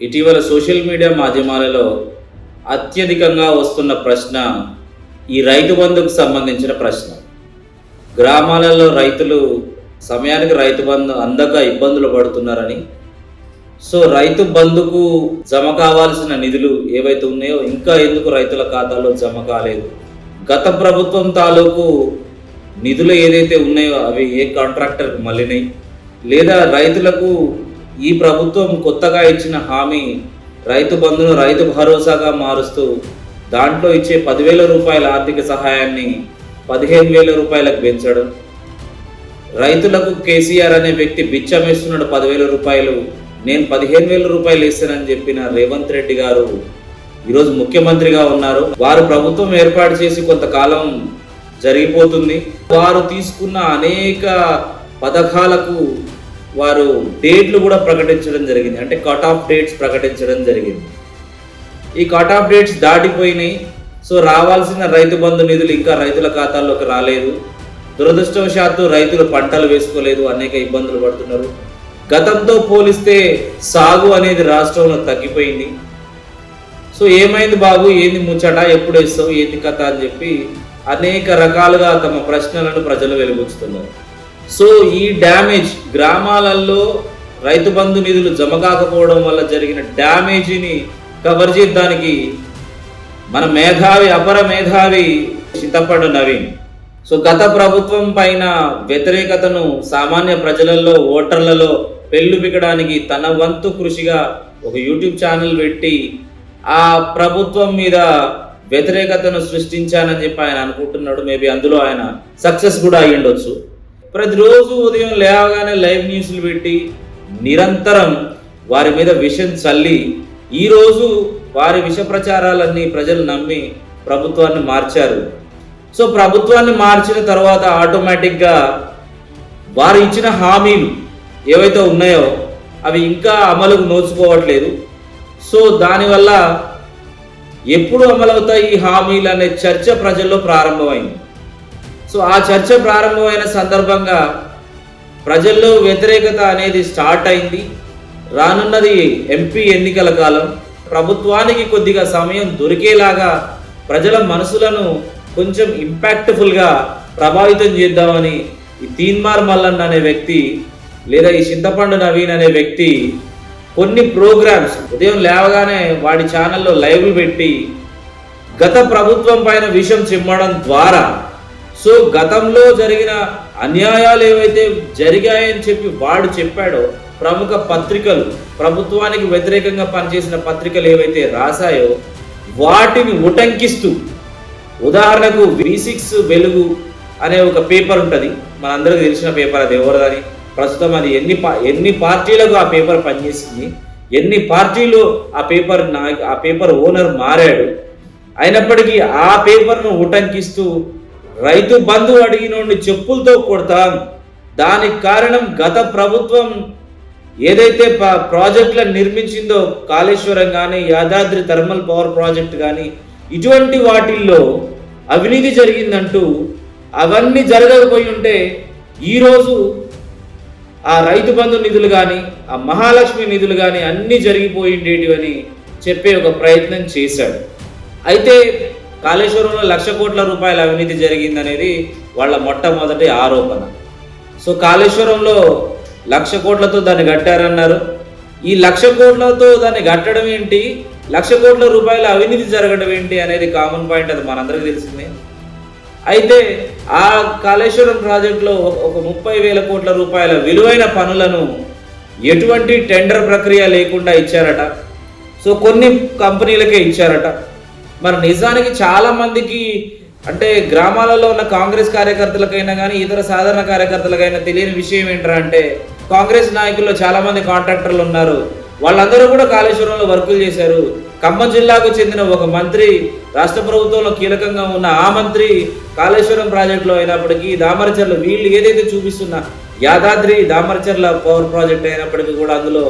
ఇటీవల social media మాధ్యమాలలో అత్యధికంగా వస్తున్న ప్రశ్న ఈ రైతు బంధుకు సంబంధించిన ప్రశ్న. గ్రామాలలో రైతులు సమయానికి రైతు బంధు అందక ఇబ్బందులు పడుతున్నారని. సో రైతు బంధుకు జమ కావాల్సిన నిధులు ఏవైతే ఉన్నాయో ఇంకా ఎందుకు రైతుల ఖాతాలో జమ కాలేదు? గత ప్రభుత్వం తాలూకు నిధులు ఏదైతే ఉన్నాయో అవి ఏ కాంట్రాక్టర్కి మళ్ళినాయి? లేదా రైతులకు ఈ ప్రభుత్వం కొత్తగా ఇచ్చిన హామీ రైతు బంధును రైతు భరోసాగా మారుస్తూ దాంట్లో ఇచ్చే పదివేల రూపాయల ఆర్థిక సహాయాన్ని పదిహేను వేల రూపాయలకు పెంచడం. రైతులకు కేసీఆర్ అనే వ్యక్తి బిచ్చమేస్తున్నాడు పదివేల రూపాయలు నేను పదిహేను వేల రూపాయలు ఇస్తానని చెప్పిన రేవంత్ రెడ్డి గారు ఈరోజు ముఖ్యమంత్రిగా ఉన్నారు. వారు ప్రభుత్వం ఏర్పాటు చేసి కొంతకాలం జరిగిపోతుంది. వారు తీసుకున్న అనేక పథకాలకు వారు డేట్లు కూడా ప్రకటించడం జరిగింది. అంటే కట్ ఆఫ్ డేట్స్ ప్రకటించడం జరిగింది. ఈ కట్ ఆఫ్ డేట్స్ దాటిపోయినాయి. సో రావాల్సిన రైతు బంధు నిధులు ఇంకా రైతుల ఖాతాల్లోకి రాలేదు. దురదృష్టవశాత్తు రైతులు పంటలు వేసుకోలేదు అనేక ఇబ్బందులు పడుతున్నారు. గతంతో పోలిస్తే సాగు అనేది రాష్ట్రంలో తగ్గిపోయింది. సో ఏమైంది బాబు? ఏంది ముచ్చట? ఎప్పుడు వేస్తావు? ఏంది కథ? అని చెప్పి అనేక రకాలుగా తమ ప్రశ్నలను ప్రజలు వెలుగుస్తున్నారు సో ఈ డ్యామేజ్ గ్రామాలలో రైతు బంధు నిధులు జమ కాకపోవడం వల్ల జరిగిన డ్యామేజీని కవర్ చేయడానికి మన మేధావి అపర మేధావి చింతపండు నవీన్. సో గత ప్రభుత్వం పైన వ్యతిరేకతను సామాన్య ప్రజలలో ఓటర్లలో పెళ్ళుపికడానికి తన వంతు కృషిగా ఒక యూట్యూబ్ ఛానల్ పెట్టి ఆ ప్రభుత్వం మీద వ్యతిరేకతను సృష్టించానని చెప్పి ఆయన అనుకుంటున్నాడు. మేబీ అందులో ఆయన సక్సెస్ కూడా అయ్యుండొచ్చు. ప్రతిరోజు ఉదయం లేవగానే లైవ్ న్యూస్లు పెట్టి నిరంతరం వారి మీద విషం చల్లి ఈరోజు వారి విష ప్రచారాలన్నీ ప్రజలు నమ్మి ప్రభుత్వాన్ని మార్చారు. సో ప్రభుత్వాన్ని మార్చిన తర్వాత ఆటోమేటిక్గా వారు ఇచ్చిన హామీలు ఏవైతే ఉన్నాయో అవి ఇంకా అమలుకు నోచుకోవట్లేదు. సో దానివల్ల ఎప్పుడు అమలవుతాయి ఈ హామీలు అనే చర్చ ప్రజల్లో ప్రారంభమైంది. సో ఆ చర్చ ప్రారంభమైన సందర్భంగా ప్రజల్లో వ్యతిరేకత అనేది స్టార్ట్ అయింది. రానున్నది ఎంపీ ఎన్నికల కాలం. ప్రభుత్వానికి కొద్దిగా సమయం దొరికేలాగా ప్రజల మనసులను కొంచెం ఇంపాక్ట్ఫుల్గా ప్రభావితం చేద్దామని ఈ తీన్మార్ మల్లన్న అనే వ్యక్తి లేదా ఈ చింతపండు నవీన్ అనే వ్యక్తి కొన్ని ప్రోగ్రామ్స్ ఉదయం లేవగానే వాడి ఛానల్లో లైవ్లు పెట్టి గత ప్రభుత్వం పైన విషయం చిమ్మడం ద్వారా సో గతంలో జరిగిన అన్యాయాలు ఏవైతే జరిగాయని చెప్పి వాడు చెప్పాడో ప్రముఖ పత్రికలు ప్రభుత్వానికి వ్యతిరేకంగా పనిచేసిన పత్రికలు ఏవైతే రాశాయో వాటిని ఉటంకిస్తూ ఉదాహరణకు వి సిక్స్ వెలుగు అనే ఒక పేపర్ ఉంటుంది. మనందరికీ తెలిసిన పేపర్ అది ఎవరిదని ప్రస్తుతం అది ఎన్ని పా ఎన్ని పార్టీలకు ఆ పేపర్ పనిచేసింది ఎన్ని పార్టీలు ఆ పేపర్ నా ఆ పేపర్ ఓనర్ మారాడు అయినప్పటికీ ఆ పేపర్ను ఉటంకిస్తూ రైతు బంధు అడిగినోడిని చెప్పులతో కొడతాం. దానికి కారణం గత ప్రభుత్వం ఏదైతే ప్రాజెక్టులను నిర్మించిందో కాళేశ్వరం కానీ యాదాద్రి థర్మల్ పవర్ ప్రాజెక్ట్ కానీ ఇటువంటి వాటిల్లో అవినీతి జరిగిందంటూ అవన్నీ జరగకపోయి ఉంటే ఈరోజు ఆ రైతు బంధు నిధులు కానీ ఆ మహాలక్ష్మి నిధులు కానీ అన్నీ జరిగిపోయిండేటివని చెప్పే ఒక ప్రయత్నం చేశాడు. అయితే కాళేశ్వరంలో లక్ష కోట్ల రూపాయల అవినీతి జరిగిందనేది వాళ్ళ మొట్టమొదటి ఆరోపణ. సో కాళేశ్వరంలో లక్ష కోట్లతో దాన్ని కట్టారన్నారు. ఈ లక్ష కోట్లతో దాన్ని కట్టడం ఏంటి? లక్ష కోట్ల రూపాయల అవినీతి జరగడం ఏంటి అనేది కామన్ పాయింట్ అది మనందరికీ తెలిసిందే. అయితే ఆ కాళేశ్వరం ప్రాజెక్టులో ఒక- ఒక ముప్పై వేల కోట్ల రూపాయల విలువైన పనులను ఎటువంటి టెండర్ ప్రక్రియ లేకుండా ఇచ్చారట. సో కొన్ని కంపెనీలకే ఇచ్చారట. మరి నిజానికి చాలా మందికి అంటే గ్రామాలలో ఉన్న కాంగ్రెస్ కార్యకర్తలకైనా కానీ ఇతర సాధారణ కార్యకర్తలకైనా తెలియని విషయం ఏంటంటే అంటే కాంగ్రెస్ నాయకుల్లో చాలా మంది కాంట్రాక్టర్లు ఉన్నారు. వాళ్ళందరూ కూడా కాళేశ్వరంలో వర్కులు చేశారు. ఖమ్మం జిల్లాకు చెందిన ఒక మంత్రి రాష్ట్ర ప్రభుత్వంలో కీలకంగా ఉన్న ఆ మంత్రి కాళేశ్వరం ప్రాజెక్టులో అయినప్పటికీ దామరచర్ల వీళ్ళు ఏదైతే చూపిస్తున్న యాదాద్రి దామరచర్ల పవర్ ప్రాజెక్ట్ అయినప్పటికీ కూడా అందులో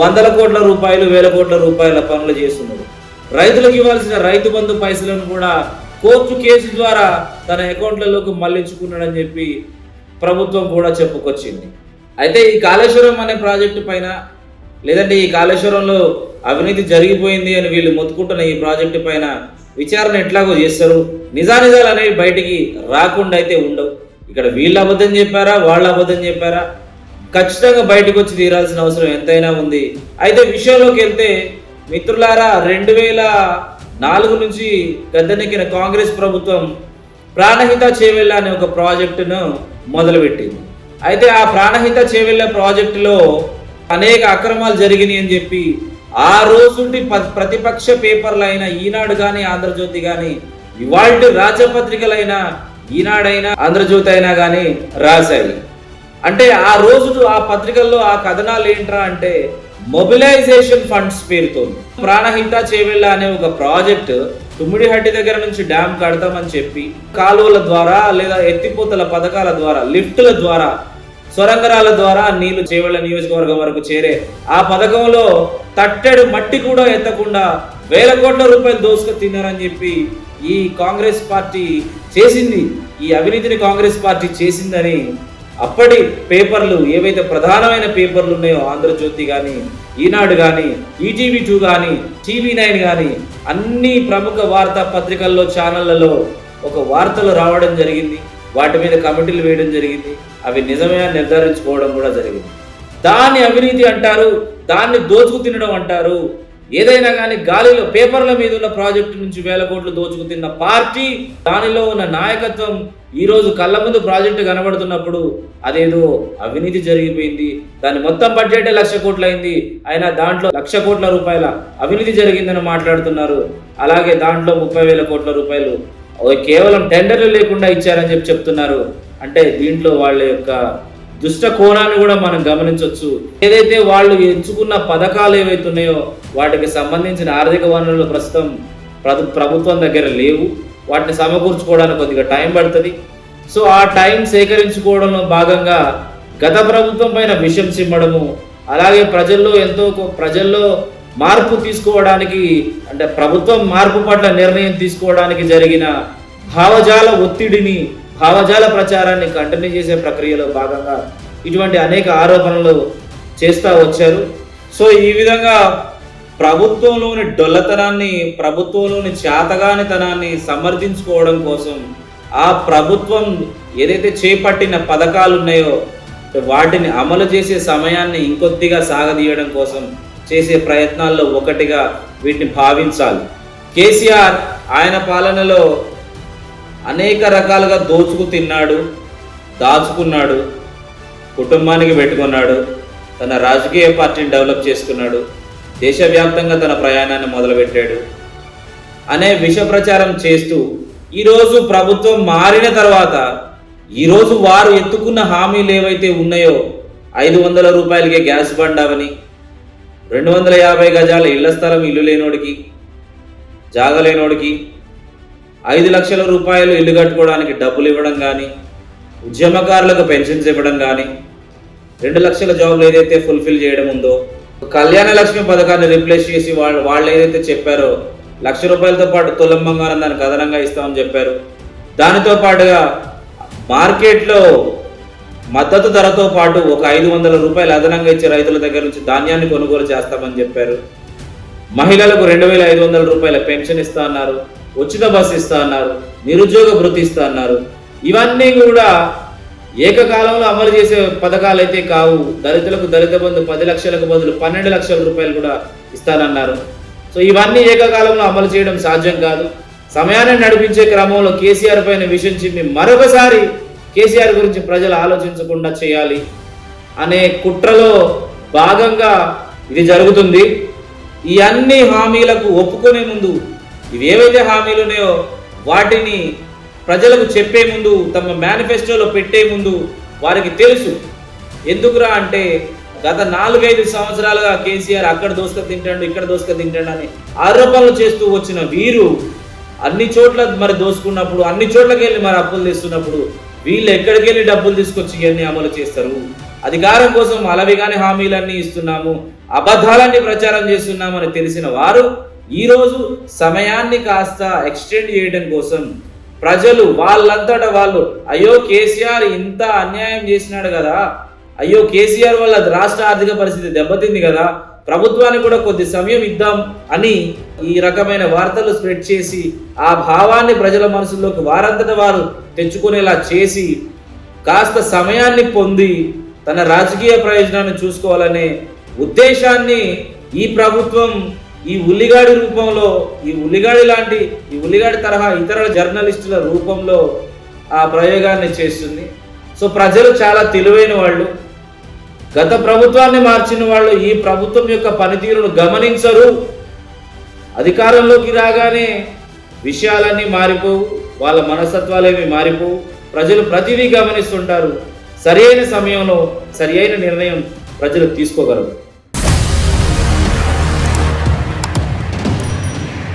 వందల కోట్ల రూపాయలు వేల కోట్ల రూపాయల పనులు చేస్తున్నారు. రైతులకు ఇవ్వాల్సిన రైతు బంధు పైసలను కూడా కోర్టు కేసు ద్వారా తన అకౌంట్లలోకి మళ్ళించుకున్నాడని చెప్పి ప్రభుత్వం కూడా చెప్పుకొచ్చింది. అయితే ఈ కాళేశ్వరం అనే ప్రాజెక్టు పైన లేదంటే ఈ కాళేశ్వరంలో అవినీతి జరిగిపోయింది అని వీళ్ళు మొత్తుకుంటున్న ఈ ప్రాజెక్టు పైన విచారణ ఎట్లాగో చేస్తారు? నిజానిజాలు అనేవి బయటికి రాకుండా అయితే ఉండవు. ఇక్కడ వీళ్ళు అబద్ధం చెప్పారా? వాళ్ళు అబద్ధం చెప్పారా? ఖచ్చితంగా బయటకు వచ్చి తీరాల్సిన అవసరం ఎంతైనా ఉంది. అయితే విషయంలోకి వెళ్తే మిత్రులారా రెండు వేల నాలుగు నుంచి గద్దెనెక్కిన కాంగ్రెస్ ప్రభుత్వం ప్రాణహిత చేవెళ్ళ అనే ఒక ప్రాజెక్టును మొదలుపెట్టింది. అయితే ఆ ప్రాణహిత చేవెళ్ళ ప్రాజెక్టులో అనేక అక్రమాలు జరిగినాయి అని చెప్పి ఆ రోజుండి ప్రతిపక్ష ప్రతిపక్ష పేపర్లైన ఈనాడు కానీ ఆంధ్రజ్యోతి కానీ ఇవాళ రాజపత్రికలైన ఈనాడైనా ఆంధ్రజ్యోతి అయినా కానీ రాశాయి. అంటే ఆ రోజు ఆ పత్రికల్లో ఆ కథనాలు ఏంట్రా అంటే మొబిలైజేషన్ ఫండ్స్ పేరుతో ప్రాణహిత చేవెళ్ళ అనే ఒక ప్రాజెక్ట్ తుమ్మిడిహట్టి దగ్గర నుంచి డ్యామ్ కడతామని చెప్పి కాలువల ద్వారా లేదా ఎత్తిపోతల పథకాల ద్వారా లిఫ్టుల ద్వారా సొరంగరాల ద్వారా నీళ్ళు చేవెళ్ళ నియోజకవర్గం వరకు చేరే ఆ పథకంలో తట్టెడు మట్టి కూడా ఎత్తకుండా వేల కోట్ల రూపాయలు దోసుకు తిన్నారని చెప్పి ఈ కాంగ్రెస్ పార్టీ చేసింది. ఈ అవినీతిని కాంగ్రెస్ పార్టీ చేసిందని అప్పటి పేపర్లు ఏవైతే ప్రధానమైన పేపర్లు ఉన్నాయో ఆంధ్రజ్యోతి కానీ ఈనాడు కానీ ఈటీవీ టూ కానీ టీవీ నైన్ కానీ అన్ని ప్రముఖ వార్తా పత్రికల్లో ఛానళ్ళలో ఒక వార్తలు రావడం జరిగింది. వాటి మీద కమిటీలు వేయడం జరిగింది. అవి నిజమే నిర్ధారించుకోవడం కూడా జరిగింది. దాన్ని అవినీతి అంటారు దాన్ని దోచుకు తినడం అంటారు. ఏదైనా కానీ గాలిలో పేపర్ల మీద ఉన్న ప్రాజెక్టు నుంచి వేల కోట్లు దోచుకు తిన్న పార్టీ దానిలో ఉన్న నాయకత్వం ఈ రోజు కళ్ళ ముందు ప్రాజెక్టు కనబడుతున్నప్పుడు అదేదో అవినీతి జరిగిపోయింది. దాని మొత్తం బడ్జెట్ లక్ష కోట్లయింది. అయినా దాంట్లో లక్ష కోట్ల రూపాయల అవినీతి జరిగిందని మాట్లాడుతున్నారు. అలాగే దాంట్లో ముప్పై వేల కోట్ల రూపాయలు కేవలం టెండర్లు లేకుండా ఇచ్చారని చెప్పి చెప్తున్నారు. అంటే దీంట్లో వాళ్ళ యొక్క దుష్ట కోణాన్ని కూడా మనం గమనించవచ్చు ఏదైతే వాళ్ళు ఎంచుకున్న పథకాలు ఏవైతే ఉన్నాయో వాటికి సంబంధించిన ఆర్థిక వనరులు ప్రస్తుతం ప్రభుత్వం దగ్గర లేవు. వాటిని సమకూర్చుకోవడానికి కొద్దిగా టైం పడుతుంది. సో ఆ టైం సేకరించుకోవడంలో భాగంగా గత ప్రభుత్వం పైన విషం చిమ్మడము అలాగే ప్రజల్లో ఎంతో ప్రజల్లో మార్పు తీసుకోవడానికి అంటే ప్రభుత్వం మార్పు పట్ల నిర్ణయం తీసుకోవడానికి జరిగిన భావజాల ఒత్తిడిని భావజాల ప్రచారాన్ని కంటిన్యూ చేసే ప్రక్రియలో భాగంగా ఇటువంటి అనేక ఆరోపణలు చేస్తూ వచ్చారు. సో ఈ విధంగా ప్రభుత్వంలోని డొల్లతనాన్ని ప్రభుత్వంలోని చేతగానితనాన్ని సమర్థించుకోవడం కోసం ఆ ప్రభుత్వం ఏదైతే చేపట్టిన పథకాలు ఉన్నాయో వాటిని అమలు చేసే సమయాన్ని ఇంకొద్దిగా సాగదీయడం కోసం చేసే ప్రయత్నాల్లో ఒకటిగా వీటిని భావించాలి. కేసీఆర్ ఆయన పాలనలో అనేక రకాలుగా దోచుకు తిన్నాడు దాచుకున్నాడు కుటుంబానికి పెట్టుకున్నాడు తన రాజకీయ పార్టీని డెవలప్ చేసుకున్నాడు దేశవ్యాప్తంగా తన ప్రయాణాన్ని మొదలుపెట్టాడు. అనే విష ప్రచారం చేస్తూ ఈరోజు ప్రభుత్వం మారిన తర్వాత ఈరోజు వారు ఎత్తుకున్న హామీలు ఏవైతే ఉన్నాయో ఐదు వందల రూపాయలకే గ్యాస్ బండ్ అవని రెండు వందల యాభై గజాల ఇళ్ళ స్థలం ఇల్లు లేనోడికి జాగలేనోడికి ఐదు లక్షల రూపాయలు ఇల్లు కట్టుకోవడానికి డబ్బులు ఇవ్వడం కానీ ఉద్యమకారులకు పెన్షన్స్ ఇవ్వడం కానీ రెండు లక్షల జాబులు ఏదైతే ఫుల్ఫిల్ చేయడం ఉందో కళ్యాణ లక్ష్మి పథకాన్ని రీప్లేస్ చేసి వాళ్ళు వాళ్ళు ఏదైతే చెప్పారో లక్ష రూపాయలతో పాటు తులం బంగారం దానికి అదనంగా ఇస్తామని చెప్పారు. దానితో పాటుగా మార్కెట్లో మద్దతు ధరతో పాటు ఒక ఐదు వందల రూపాయలు అదనంగా ఇచ్చే రైతుల దగ్గర నుంచి ధాన్యాన్ని కొనుగోలు చేస్తామని చెప్పారు. మహిళలకు రెండు వేల ఐదు వందల రూపాయల పెన్షన్ ఇస్తా అన్నారు ఉచిత బస్సు ఇస్తా అన్నారు నిరుద్యోగ భృతి ఇస్తా అన్నారు. ఇవన్నీ కూడా ఏకకాలంలో అమలు చేసే పథకాలు అయితే కావు. దళితులకు దళిత బంధు పది లక్షలకు బదులు పన్నెండు లక్షల రూపాయలు కూడా ఇస్తానన్నారు. సో ఇవన్నీ ఏకకాలంలో అమలు చేయడం సాధ్యం కాదు. సమయాన్ని నడిపించే క్రమంలో కేసీఆర్ పైన విషయం చెప్పి మరొకసారి కేసీఆర్ గురించి ప్రజలు ఆలోచించకుండా చేయాలి అనే కుట్రలో భాగంగా ఇది జరుగుతుంది. ఈ అన్ని హామీలకు ఒప్పుకునే ముందు ఇవేవైతే హామీలు ఉన్నాయో వాటిని ప్రజలకు చెప్పే ముందు తమ మేనిఫెస్టోలో పెట్టే ముందు వారికి తెలుసు. ఎందుకురా అంటే గత నాలుగైదు సంవత్సరాలుగా కేసీఆర్ అక్కడ దోసుక తింటాడు ఇక్కడ దోసుక తింటాడు అని ఆరోపణలు చేస్తూ వచ్చిన వీరు అన్ని చోట్ల మరి దోసుకున్నప్పుడు అన్ని చోట్లకి వెళ్ళి మరి అప్పులు తెస్తున్నప్పుడు వీళ్ళు ఎక్కడికి వెళ్ళి డబ్బులు తీసుకొచ్చి ఇవన్నీ అమలు చేస్తారు? అధికారం కోసం అలవిగాని హామీలన్నీ ఇస్తున్నాము అబద్ధాలన్నీ ప్రచారం చేస్తున్నామని తెలిసిన వారు ఈరోజు సమయాన్ని కాస్త ఎక్స్టెండ్ చేయడం కోసం ప్రజలు వాళ్ళంతట వాళ్ళు అయ్యో కేసీఆర్ ఇంత అన్యాయం చేసినాడు కదా అయ్యో కేసీఆర్ వల్ల రాష్ట్ర ఆర్థిక పరిస్థితి దెబ్బతింది కదా ప్రభుత్వానికి కూడా కొద్ది సమయం ఇద్దాం అని ఈ రకమైన వార్తలు స్ప్రెడ్ చేసి ఆ భావాన్ని ప్రజల మనసుల్లోకి వారంతట వారు తెచ్చుకునేలా చేసి కాస్త సమయాన్ని పొంది తన రాజకీయ ప్రయోజనాన్ని చూసుకోవాలనే ఉద్దేశాన్ని ఈ ప్రభుత్వం ఈ ఉల్లిగాడి రూపంలో ఈ ఉల్లిగాడి లాంటి ఈ ఉల్లిగాడి తరహా ఇతర జర్నలిస్టుల రూపంలో ఆ ప్రయోగాన్ని చేస్తుంది. సో ప్రజలు చాలా తెలివైన వాళ్ళు. గత ప్రభుత్వాన్ని మార్చిన వాళ్ళు ఈ ప్రభుత్వం యొక్క పనితీరును గమనించరు. అధికారంలోకి రాగానే విషయాలన్నీ మారిపోవు వాళ్ళ మనస్తత్వాలేమి మారిపోవు. ప్రజలు ప్రతిదీ గమనిస్తుంటారు. సరైన సమయంలో సరి అయిన నిర్ణయం ప్రజలు తీసుకోగలరు.